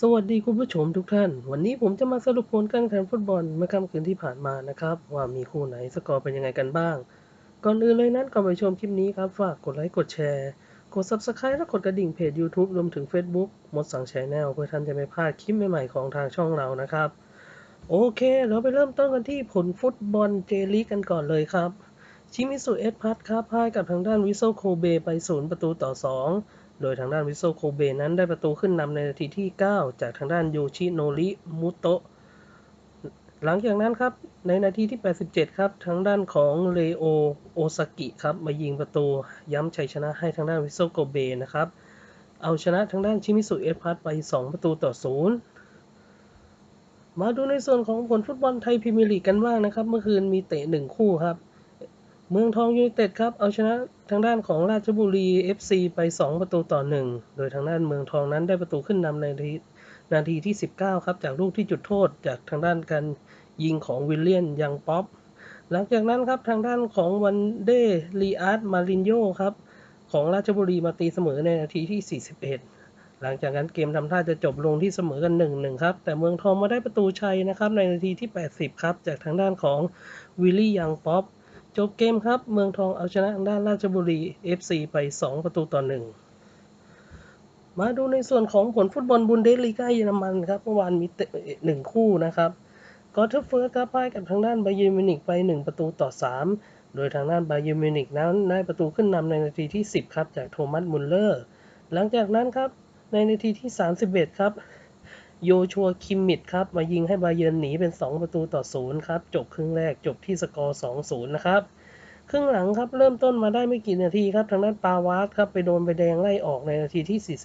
สวัสดีคุณผู้ชมทุกท่าน วันนี้ผมจะมาสรุปผลการแข่งฟุตบอลเมื่อค่ำคืนที่ผ่านมานะครับ ว่ามีคู่ไหนสกอร์เป็นยังไงกันบ้าง ก่อนอื่นเลยนั้นก่อนไปชมคลิปนี้ครับ ฝากกดไลค์กดแชร์ กด Subscribe และกดกระดิ่งเพจ YouTube รวมถึง Facebook มดสั่งแชนแนลเพื่อท่านจะไม่พลาดคลิปใหม่ๆของทางช่องเรานะครับ โอเค เราไปเริ่มต้นกันที่ผลฟุตบอลเจลีกกันก่อนเลยครับชิมิสุเอสพัทครับพ่ายกับทางด้านวิโซโคเบไปศูนย์ประตูต่อ 2 โดยทางด้านวิโซโคเบนั้นได้ประตูขึ้นนำในนาทีที่ 9 จากทางด้านโยชิโนริมุโตะ หลังจากนั้นครับ ในนาทีที่ 87 ครับ ทางด้านของเลโอโอซากิครับ มายิงประตูย้ำชัยชนะให้ทางด้านวิโซโกเบนะครับ เอาชนะทางด้านชิมิสุเอสพัทไป 2 ประตูต่อ 0มาดูในส่วนของผลฟุตบอลไทยพรีเมียร์ลีกกันบ้างนะครับ เมื่อคืนมีเตะ1คู่ครับ เมืองทองยูไนเต็ดครับ เอาชนะทางด้านของราชบุรี FC ไป 2 ประตูต่อ 1 โดยทางด้านเมืองทองนั้นได้ประตูขึ้นนำในนาทีทีที่ 19 ครับ จากลูกที่จุดโทษจากทางด้านการยิงของวิลเลียนยังป๊อป หลังจากนั้นครับทางด้านของวันเดลีอาร์ตมารินโยครับ ของราชบุรีมาตีเสมอในนาทีที่ 41 หลังจากนั้นเกมทำท่าจะจบลงที่เสมอกัน 1-1 ครับ แต่เมืองทองมาได้ประตูชัยนะครับในนาทีที่ 80 ครับ จากทางด้านของวิลลี่ยังป๊อป จบเกมครับ เมืองทองเอาชนะทางด้านราชบุรี FC ไป 2 ประตูต่อ1มาดูในส่วนของผลฟุตบอลบุนเดสลีกาเยอรมันครับเมื่อวานมีเตะหนึ่งคู่นะครับกอเทอร์เฟิร์สครับพ่ายกับทางด้านบาเยอร์มิวนิกไป 1 ประตูต่อ 3 โดยทางด้านบาเยอร์มิวนิกนั้นได้ประตูขึ้นนำในนาทีที่ 10 ครับ จากโทมัสมุลเลอร์ หลังจากนั้นครับในนาทีที่ 31 ครับ โยชัวคิมมิดครับ มายิงให้บาเยิร์นหนีเป็น 2 ประตูต่อ0ครับ จบครึ่งแรกจบที่สกอร์2-0 นะครับ ครึ่งหลังครับ เริ่มต้นมาได้ไม่กี่นาทีครับ ทางด้านปาวาสครับ ไปโดนใบแดงไล่ออกในนาทีที่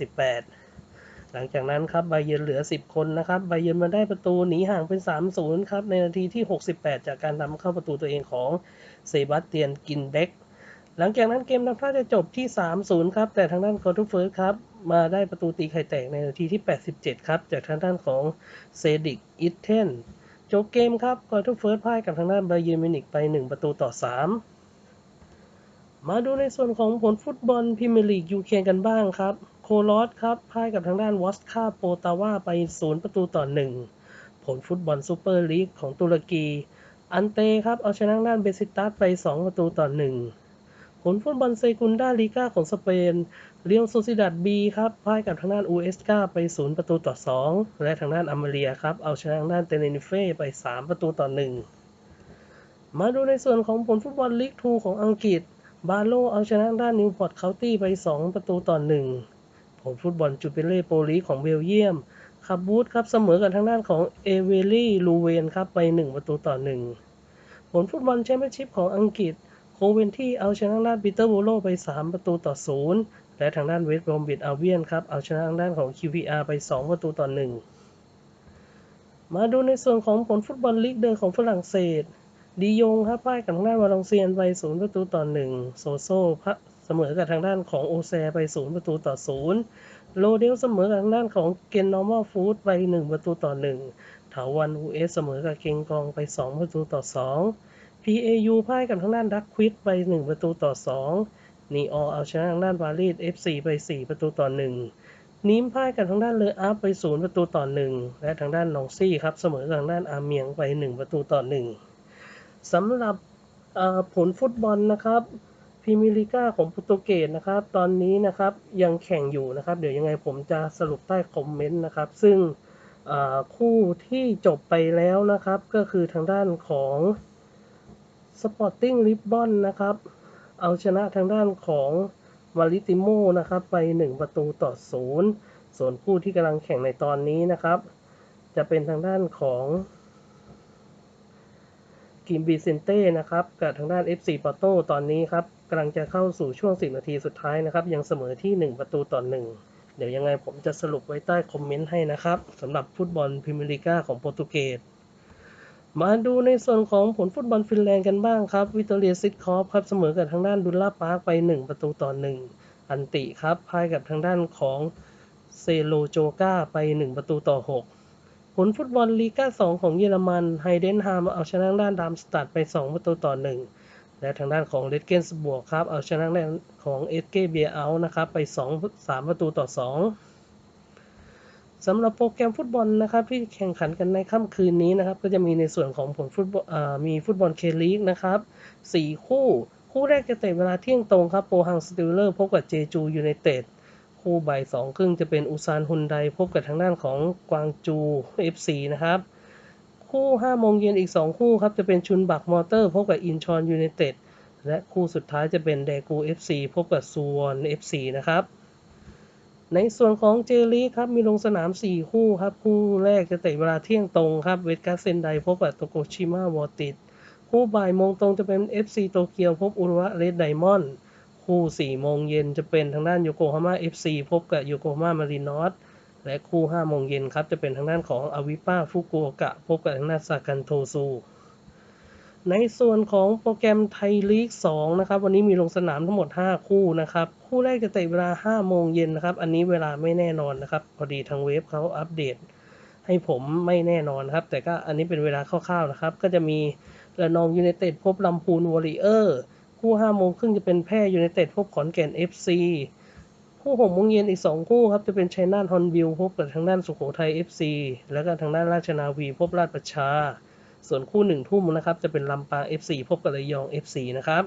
48 หลังจากนั้นครับบาเยิร์นเหลือ 10 คนนะครับบาเยิร์นมาได้ประตูหนีห่างเป็น 3-0 ครับ ในนาทีที่ 68 จากการนำเข้าประตูตัวเองของเซบาสเตียนกินเบกหลังจากนั้นเกมทำท่าจะจบที่ 3-0 ครับ แต่ทางด้านคอร์ทูเฟิร์สครับ มาได้ประตูตีไข่แตกในนาทีที่ 87 ครับ จากทางด้านของเซดิกอิทเทนจบเกมครับคอร์ทูเฟิร์สพ่ายกับทางด้านบาเยอร์มินิกไป 1 ประตูต่อ 3 มาดูในส่วนของผลฟุตบอลพรีเมียร์ลีกยูเครนกันบ้างครับ โคลอสครับพ่ายกับทางด้านวอสคาโปตาวาไป 0 ประตูต่อ 1 ผลฟุตบอลซูเปอร์ลีกของตุรกี อันเตครับเอาชนะด้านเบซิตัสไป 2 ประตูต่อ 1 ผลฟุตบอลเซกุนดาลีกาของสเปน เรียวโซซิดัดบีครับพ่ายกับทางด้านอูเอสกาไป 0 ประตูต่อ 2 และทางด้านอเมเรียครับ เอาชนะทางด้านเตเนนิเฟ่ไป 3 ประตูต่อ 1 มาดูในส่วนของผลฟุตบอลลีก2ของอังกฤษ บาโลเอาชนะด้านนิวพอร์ตเคาน์ตี้ไป 2 ประตูต่อ 1 ผลฟุตบอลจูเปเล่โปลีของเบลเยียมคาบูธครับเสมอกับทางด้านของเอเวลี่ลูเวนครับไป 1 ประตูต่อ 1 ผลฟุตบอลแชมเปี้ยนชิพของอังกฤษ โคเวนที่เอาชนะด้านปีเตอร์โบโลไป 3 ประตูต่อ 0 และทางด้านเวสต์บรอมบิดอาเวียนครับเอาชนะทางด้านของ QPR ไป 2 ประตูต่อ 1 มาดูในส่วนของผลฟุตบอลลีกเดินของฝรั่งเศสดียงครับพ่ายกับทางด้านวาลองเซียนไป 0 ประตูต่อ 1 โซโซพะเสมอกับทางด้านของโอแซไป 0 ประตูต่อ 0 โลเดลเสมอกับทางด้านของเกนนอร์มอลฟูดไป 1 ประตูต่อ1ถาวันอูเอสเสมอกับเกงกองไป 2 ประตูต่อ 2 PAU พ่ายกับทางด้านดักควิดไป 1 ประตูต่อ 2 นีออเอาชนะทางด้านบาลีด FC ไป 4 ประตูต่อ 1 นิมพ่ายกับทางด้านเลออัพไป 0 ประตูต่อ 1 และทางด้านนองซี่ครับเสมอทางด้านอาเมียงไป 1 ประตูต่อ 1 สำหรับผลฟุตบอลนะครับพรีเมียร์ลีกาของโปรตุเกสนะครับ ตอนนี้นะครับยังแข่งอยู่นะครับ เดี๋ยวยังไงผมจะสรุปใต้คอมเมนต์นะครับ ซึ่งคู่ที่จบไปแล้วนะครับ ก็คือทางด้านของ Sporting Lisbon นนะครับ เอาชนะทางด้านของมาริติโมนะครับ ไป 1 ประตูต่อ0ส่วนคู่ที่กำลังแข่งในตอนนี้นะครับ จะเป็นทางด้านของกิมบีเซนเต้นะครับกับทางด้าน FC ปอโตตอนนี้ครับกำลังจะเข้าสู่ช่วง 10 นาทีสุดท้ายนะครับ ยังเสมอที่ 1 ประตูต่อ 1 เดี๋ยวยังไงผมจะสรุปไว้ใต้คอมเมนต์ให้นะครับสำหรับฟุตบอลพรีเมียร์ลีกาของโปรตุเกส มาดูในส่วนของผลฟุตบอลฟินแลนด์กันบ้างครับ วิตเตอเรียซิตคอฟครับเสมอกับทางด้านดุลล่าปาร์คไป 1 ประตูต่อ 1 อันติครับพ่ายกับทางด้านของเซโลโจกาไป 1 ประตูต่อ 6 ผลฟุตบอลลีกา2 ของเยอรมันไฮเดนฮามเอาชนะด้านดามสตัดไป 2 ประตูต่อ 1 และทางด้านของเลดเกนสบวกครับเอาชนะด้านของเอสเกเบียเอานะครับไป 2 3 ประตูต่อ 2 สำหรับโปรแกรมฟุตบอลนะครับที่แข่งขันกันในค่ำคืนนี้นะครับ ก็จะมีในส่วนของผลฟุตบอลมีฟุตบอลเคลีกนะครับสี่คู่ คู่แรกจะเตะเวลาเที่ยงตรงครับโปฮังสติลเลอร์พบกับเจจูยูไนเต็ดคู่บ่ายสองครึ่งจะเป็นอุซานฮุนไดพบกับทางด้านของกวางจู FC นะครับ คู่5โมงเย็นอีก 2 คู่ครับจะเป็นชุนบักมอเตอร์พบกับอินชอนยูไนเต็ดและคู่สุดท้ายจะเป็นแดกู FC พบกับซูวอน FC นะครับ ในส่วนของเจลีครับมีลงสนาม 4 คู่ครับ คู่แรกจะเตะเวลาเที่ยงตรงครับเวทกาเซนไดพบกับโตโกชิมาวอติดคู่บ่ายโมงตรงจะเป็น FC โตเกียวพบอุรุวะเรดไดมอนด์คู่4โมงเย็นจะเป็นทางด้านโยโกฮาม่า FC พบกับโยโกฮาม่ามารีนอสและคู่5โมงเย็นครับจะเป็นทางด้านของอาวิป้าฟุกุโอกะพบกับทางด้านซากันโทซู ในส่วนของโปรแกรมไทยลีก 2 นะครับ วันนี้มีลงสนามทั้งหมด 5 คู่นะครับ คู่แรกจะเตะเวลา 5 โมงเย็นนะครับ อันนี้เวลาไม่แน่นอนนะครับ พอดีทางเว็บเขาอัปเดต ให้ผมไม่แน่นอนครับ แต่ก็อันนี้เป็นเวลาคร่าวๆนะครับ ก็จะมีระนองยูไนเต็ดพบลำพูนวอริเออร์คู่5โมงครึ่งจะเป็นแพร่ยูไนเต็ดพบขอนแก่น FC คู่6โมงเย็นอีก 2 คู่ครับจะเป็นชัยนาทฮอนบิลพบกับทางด้านสุโขทัย FC แล้วก็ทางด้านราชนาวีพบราชประชา ส่วนคู่หนึ่งทุ่มนะครับจะเป็นลำปาง FC พบกับระยอง FC นะครับ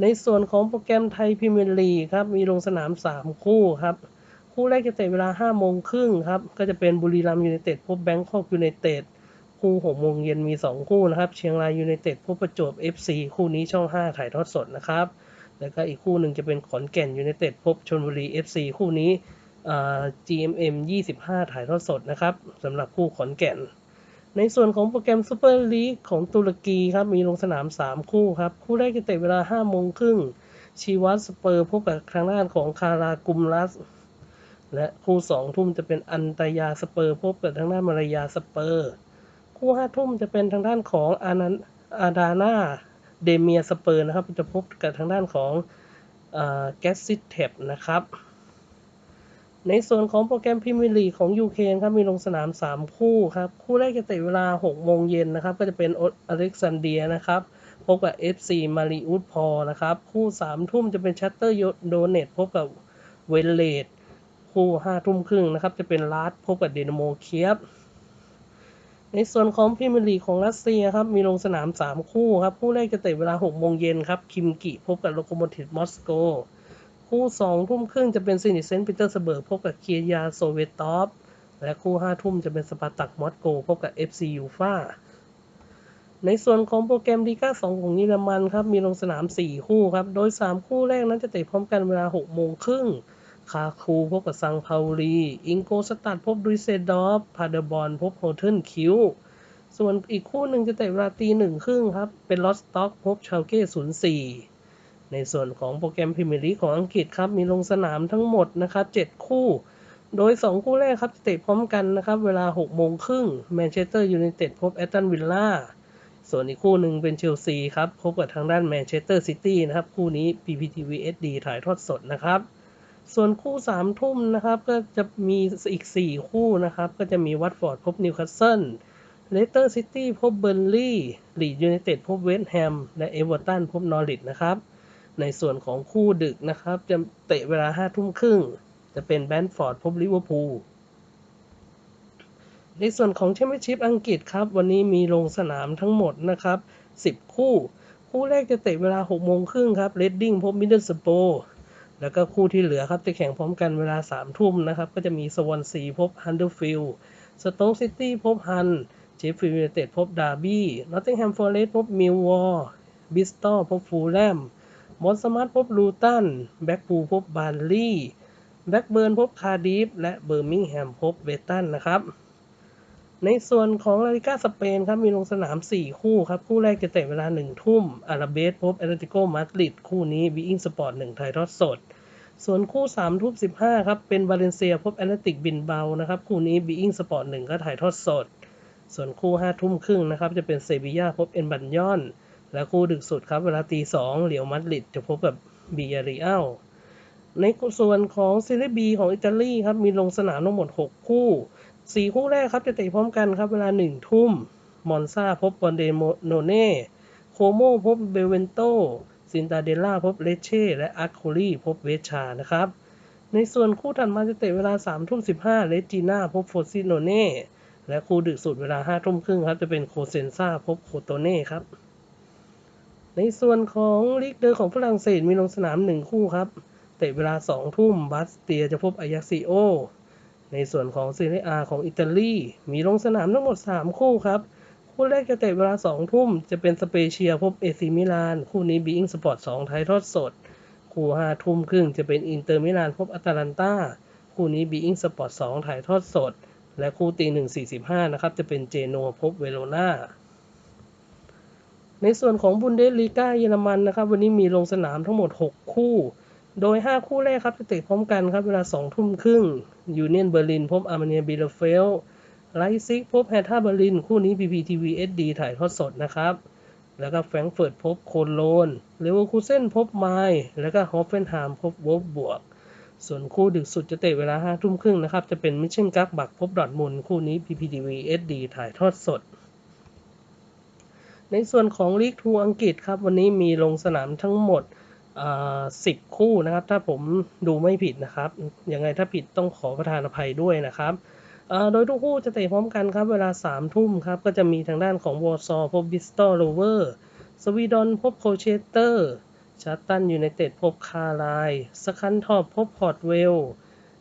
ในส่วนของโปรแกรมไทยพรีเมียร์ลีกครับมีลงสนาม 3 คู่ครับคู่แรกจะเตะเวลา5โมงครึ่งครับก็จะเป็นบุรีรัมย์ยูไนเต็ดพบแบงคอกยูไนเต็ดคู่6โมงเย็นมี 2 คู่นะครับเชียงรายยูไนเต็ดพบประจวบ FC คู่นี้ช่อง 5 ถ่ายทอดสดนะครับแล้วก็อีกคู่หนึ่งจะเป็นขอนแก่นยูไนเต็ดพบชลบุรี FC คู่นี้อ่า GMM 25 ถ่ายทอดสดนะครับสำหรับคู่ขอนแก่น ในส่วนของโปรแกรมซูเปอร์ลีกของตุรกีครับ มีลงสนาม 3 คู่ครับ คู่แรกจะเตะเวลา 5 โมงครึ่งชีวัตสเปอร์พบกับทางด้านของคารากุมลัส และคู่ 2 ทุ่มจะเป็นอันตยาสเปอร์พบกับทางด้านมารยาสเปอร์ คู่ 5 ทุ่มจะเป็นทางด้านของอานันอาดาน่าเดเมียสเปอร์นะครับจะพบกับทางด้านของแกสซิเทปนะครับ ในส่วนของโปรแกรมพรีเมียร์ลีกของยูเครนครับมีลงสนาม 3 คู่ครับ คู่แรกจะเตะเวลา 6 โมงเย็นนะครับ ก็จะเป็นอเล็กซานเดียนะครับ พบกับ FC มาริอุสพอนะครับ คู่ 3 ทุ่มจะเป็นชัตเตอร์โดเนตพบกับเวลเลดคู่ 5 ทุ่มครึ่งนะครับ จะเป็นลาสพบกับเดนโมเคียบในส่วนของพรีเมียร์ลีกของรัสเซียครับมีลงสนาม 3 คู่ครับ คู่แรกจะเตะเวลา 6 โมงเย็นครับคิมกิพบกับโลโคโมทีฟมอสโก คู่2ทุ่มครึ่งจะเป็นซินิเซนต์ปีเตอร์สเบิร์กพบกับเคียยาโซเวตอฟและคู่5ทุ่มจะเป็นสปาร์ตักมอสโกพบกับ FC ยูฟาในส่วนของโปรแกรมลีกา2ของเยอรมันครับ มีลงสนาม 4 คู่ครับ โดย 3 คู่แรกนั้นจะเตะพร้อมกันเวลา 6 โมงครึ่ง คาคูพบกับซังพาวลี อิงโกสตัดพบดุยเซดอฟ พาเดอร์บอลพบโฮเทนคิว ส่วนอีกคู่หนึ่งจะเตะเวลาตีหนึ่งครึ่งครับ เป็นลอสต็อกพบชาลเก้04 ในส่วนของโปรแกรมพรีเมียร์ลีกของอังกฤษครับ มีลงสนามทั้งหมดนะครับ 7 คู่ โดย 2 คู่แรกครับจะเตะพร้อมกันนะครับ เวลา 6 โมงครึ่งแมนเชสเตอร์ยูไนเต็ดพบแอตตันวิลล่าส่วนอีกคู่หนึ่งเป็นเชลซีครับ พบกับทางด้านแมนเชสเตอร์ซิตี้นะครับ คู่นี้ PPTV SD ถ่ายทอดสดนะครับ ส่วนคู่3ทุ่มนะครับ ก็จะมีอีก 4 คู่นะครับ ก็จะมีวัตฟอร์ดพบนิวคาสเซิลเลสเตอร์ซิตี้พบเบอร์ลี่ลีดยูไนเต็ดพบเวสต์แฮม และเอเวอร์ตันพบนอริทนะครับ ในส่วนของคู่ดึกนะครับ จะเตะเวลา5ทุ่มครึ่ง จะเป็นแบนฟอร์ดพบลิเวอร์พูลในส่วนของแชมเปี้ยนชิพอังกฤษครับ วันนี้มีลงสนามทั้งหมดนะครับ 10 คู่ คู่แรกจะเตะเวลา6โมงครึ่งครับเรดดิ้งพบมิดเดิลสโปแล้วก็คู่ที่เหลือครับ จะแข่งพร้อมกันเวลา 3 ทุ่มนะครับ ก็จะมีสวอนซีพบฮันเดอร์ฟิลด์สโต๊กซิตี้พบฮันเชฟฟิลด์ยูไนเต็ดพบดาร์บี้นอตติงแฮมฟอร์เรสต์พบมิลวอร์บิสตอลพบฟูลแลม มอนสมาร์ทพบลูตัน แบ็กพูพบบาร์ลี่ แบ็กเบิร์นพบคาร์ดิฟ และเบอร์มิงแฮมพบเบตันนะครับ ในส่วนของลาลิกาสเปนครับ มีลงสนาม 4 คู่ครับ คู่แรกจะเตะเวลา 1 ทุ่ม อาราเบสพบแอตเลติโกมาดริด คู่นี้บีอิงสปอร์ต1ถ่ายทอดสด ส่วนคู่3ทุ่ม15 ครับ เป็นวาเลนเซียพบแอตเลติกบินเบานะครับ คู่นี้บีอิงสปอร์ต1ก็ถ่ายทอดสด ส่วนคู่5ทุ่มครึ่งนะครับ จะเป็นเซบียาพบเอ็นบันยอน และคู่ดึกสุดครับเวลาตี2เหลียวมาดริดจะพบกับบียาริอัลในส่วนของซีรีบีของอิตาลีครับมีลงสนามทั้งหมด 6 คู่ 4 คู่แรกครับจะเตะพร้อมกันครับเวลา 1 ทุ่ม มอนซาพบบอนเดโนเน่ โคโมพบเบเวนโต ซินตาเดล่าพบเลเช่ และอาร์โคลีพบเวชานะครับในในส่วนคู่ถัดมาจะเตะเวลา 3 ทุ่ม 15 เลจีน่าพบโฟซิโนเน่ และคู่ดึกสุดเวลา 5 ทุ่มครึ่งครับจะเป็นโคเซนซาพบโคโตเน่ครับ ในส่วนของลีกเดอร์ของฝรั่งเศสมีลงสนาม 1 คู่ครับ เตะเวลา 2 ทุ่มบาสเตียจะพบอายาซิโอ ในส่วนของซีเรียของอิตาลีมีลงสนามทั้งหมด 3 คู่ครับ คู่แรกจะเตะเวลา 2 ทุ่ม จะเป็นสเปเชียพบเอซิมิลาน คู่นี้บีอิงสปอร์ต2ไทยทอดสด คู่ 5 ทุ่มครึ่งจะเป็นอินเตอร์มิลานพบอาตาลันตาคู่นี้บีอิงสปอร์ต2ถ่ายทอดสด และคู่ตี1.45นะครับจะเป็นเจโนพบเวโรนา ในส่วนของบุนเดสลีกาเยอรมันนะครับ วันนี้มีลงสนามทั้งหมด 6 คู่ โดย 5 คู่แรกครับจะเตะพร้อมกันครับ เวลา 2 ทุ่มครึ่งยูเนียนเบอร์ลินพบอาร์เมเนียบิลเฟลไลซิกพบแฮท่าเบอร์ลิน คู่นี้ PPTV SD ถ่ายทอดสดนะครับ แล้วก็แฟรงเฟิร์ตพบโคโลนเลเวอร์คูเซนพบไมล์แล้วก็ฮอฟเฟนไฮม์พบวอลฟบวก ส่วนคู่ดึกสุดจะเตะเวลา5ทุ่มครึ่งนะครับ จะเป็นมิชเชนกักบักพบดอทมุนคู่นี้ PPTV SD ถ่ายทอดสด ในส่วนของลีกทูอังกฤษครับ วันนี้มีลงสนามทั้งหมดสิบคู่นะครับ ถ้าผมดูไม่ผิดนะครับ ยังไงถ้าผิดต้องขอประทานอภัยด้วยนะครับโดยทุกคู่จะเตะพร้อมกันครับ เวลา3ทุ่มครับ ก็จะมีทางด้านของวอร์ซอพบบิสตอลโรเวอร์ สวีดอนพบโคเชเตอร์ชัตตันยูไนเต็ดพบคาร์ไลสคันทอปพบพอร์ตเวล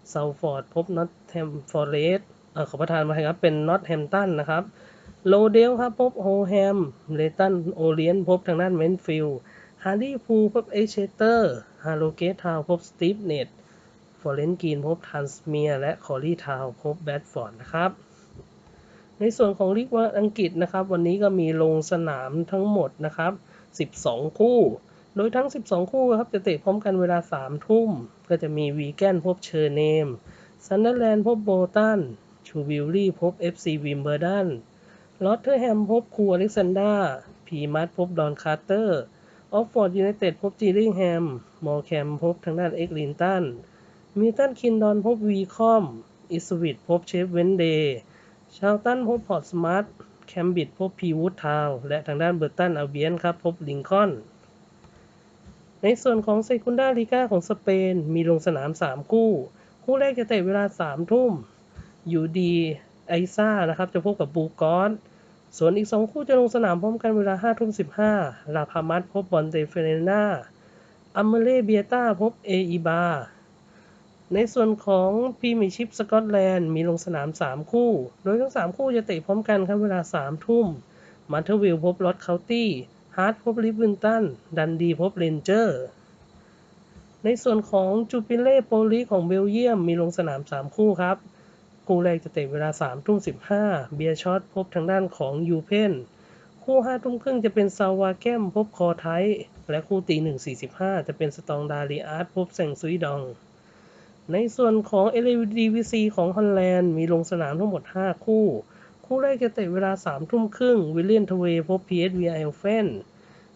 เซาฟอร์ดพบนอตแฮมฟอร์เรสขอประทานมาครับ เป็นนอตแฮมตันนะครับ โลเดลครับพบโฮแฮม เลตัน โอเลียน พบทางด้านเมนฟิลฮาร์ดี้พูพบเอเชเตอร์ ฮาโลเกตทาวพบสตีฟเน็ตฟอร์เรนกีนพบทันสเมียและคอรีทาวพบแบดฟอร์ดนะครับ ในส่วนของลีกว่าอังกฤษนะครับ วันนี้ก็มีลงสนามทั้งหมดนะครับ 12 คู่ โดยทั้ง 12 คู่ครับจะเตะพร้อมกันเวลา 3 ทุ่ม ก็จะมีวีแกนพบเชอร์เนมซันเดอร์แลนด์พบโบตันชูวิลลี่พบ FC วิมเบอร์ดัน ลอตเทอร์แฮมพบครูอเล็กซานดาพีมัตพบดอนคาร์เตอร์ออฟฟอร์ดยูไนเต็ดพบจีริงแฮม มอแคมพบทางด้านเอ็กลินตัน มิลตันคินดอนพบวีคอม อิสวิตพบเชฟเวนเดย์ ชาวตันพบพอร์ตสมาร์ท แคมบิดพบพีวูดทาวและทางด้านเบอร์ตันอาเบียนครับพบลิงคอน ในส่วนของเซคุนดาลิก้าของสเปน มีลงสนาม 3 คู่ คู่แรกจะเตะเวลา 3 ทุ่ม อยู่ดีไอซ่านะครับจะพบกับบูกอน ส่วนอีก 2 คู่จะลงสนามพร้อมกันเวลา5ทุ่ม15 ลาพามัสพบบอลเตเฟเรนาอัมเมเล่เบียต้าพบเออีบา ในส่วนของพรีเมียร์ชิพสกอตแลนด์มีลงสนาม 3 คู่ โดยทั้ง 3 คู่จะเตะพร้อมกันครับเวลา 3 ทุ่มมาเทอร์วิลพบลอตเคานตี้ ฮาร์ดพบลิฟวินตัน ดันดีพบเรนเจอร์ในส่วนของจูปิเล่โปลีของเบลเยียมมีลงสนาม 3 คู่ครับ คู่แรกจะเตะเวลา3ทุ่ม15 เบียร์ช็อตพบทางด้านของยูเพนคู่5ทุ่มครึ่งจะเป็นซาวาแกมพบคอไทและคู่ตี1.45 จะเป็นสตองดาริอาร์ตพบแซงซุยดอง ในส่วนของ LDVC ของฮอลแลนด์มีลงสนามทั้งหมด 5 คู่ คู่แรกจะเตะเวลา3ทุ่มครึ่งวิลเลียนทเวพบ PSV ไอเฟน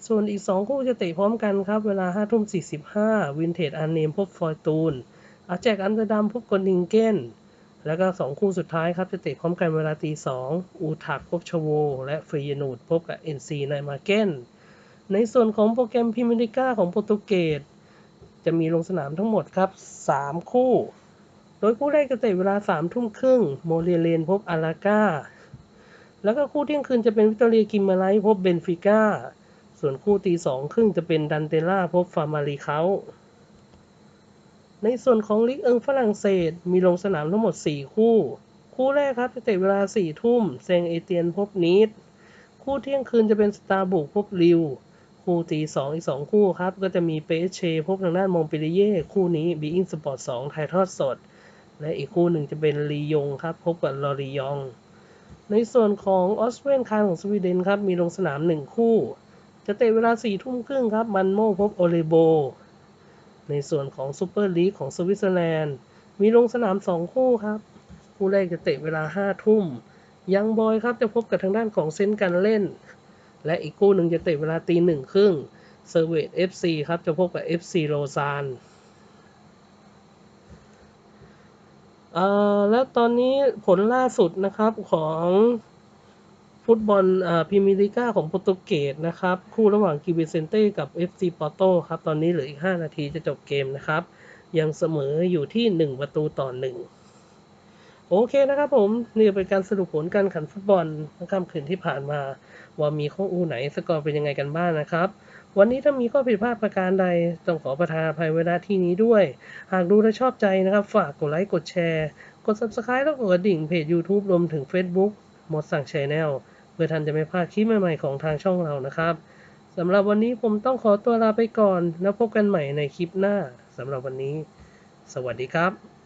ส่วนอีก 2 คู่จะเตะพร้อมกันครับ เวลา5ทุ่ม45 วินเทจอันเนมพบฟอยตูนอาแจกอันเดอร์ดัมพบกอนิงเกน แล้วก็ 2 คู่สุดท้ายครับจะเตะพร้อมกันเวลาตี2อูทักพบชโว และฟรียนูดพบกับ NC ในมาเก้นในส่วนของโปรแกรมพิมิลิก้าของโปรตุเกสจะมีลงสนามทั้งหมดครับ 3 คู่ โดยคู่แรกจะเตะเวลา3ทุ่มครึ่งโมเรเลนพบอาราก้า แล้วก็คู่เที่ยงคืนจะเป็นวิตอเรียกิมมาไลพบเบนฟิก้า ส่วนคู่ตีสองครึ่งจะเป็นดันเตล่าพบฟาร์มารีเขา ในส่วนของลิกเอิงฝรั่งเศส มีลงสนามทั้งหมด 4 คู่ คู่แรกครับจะเตะเวลา 4 ทุ่ม เซงเอเตียนพบนีดคู่เที่ยงคืนจะเป็นสตาร์บุกพบริว คู่ตีสองอีกสองคู่ครับ ก็จะมีเปเชพบทางด้านมองปิเเย่ คู่นี้บีอิงสปอร์ตสองถ่ายทอดสด และอีกคู่หนึ่งจะเป็นลียงครับ พบกับลอริยอง ในส่วนของออสเตรนคานของสวีเดนครับ มีลงสนามหนึ่งคู่ จะเตะเวลาสี่ทุ่มครึ่งครับ มันโมพบโอเลโบ ในส่วนของซูเปอร์ลีกของสวิตเซอร์แลนด์ มีลงสนามสองคู่ครับ คู่แรกจะเตะเวลาห้าทุ่ม ยังบอยครับจะพบกับทางด้านของเซนกันเล่น และอีกคู่หนึ่งจะเตะเวลาตีหนึ่งครึ่งเซอร์เวตเอฟซีครับจะพบกับเอฟซีโรซานอ่าแล้วตอนนี้ผลล่าสุดนะครับของ ฟุตบอลอ่าพรีเมียร์ลีกาของโปรตุเกสนะครับ คู่ระหว่างกิเวเซนเต้กับ FC ปอร์โตครับ ตอนนี้เหลืออีก 5 นาทีจะจบเกมนะครับ ยังเสมออยู่ที่ 1 ประตูต่อ 1 โอเคนะครับผม นี่เป็นการสรุปผลการแข่งขันฟุตบอลในค่ำคืนที่ผ่านมา ว่ามีข้ออูไหนสกอร์เป็นยังไงกันบ้างนะครับวันนี้ถ้ามีข้อผิดพลาดประการใด ต้องขอประทานอภัยไว้ณที่นี้ด้วย หากดูและชอบใจนะครับ ฝากกดไลค์ กดแชร์ กด Subscribe แล้วกดกระดิ่งเพจ YouTube รวมถึง Facebook หมดสั่ง Channel เพื่อท่านจะไม่พลาดคลิปใหม่ๆของทางช่องเรานะครับสำหรับวันนี้ผมต้องขอตัวลาไปก่อน แล้วพบกันใหม่ในคลิปหน้าสำหรับวันนี้ สวัสดีครับ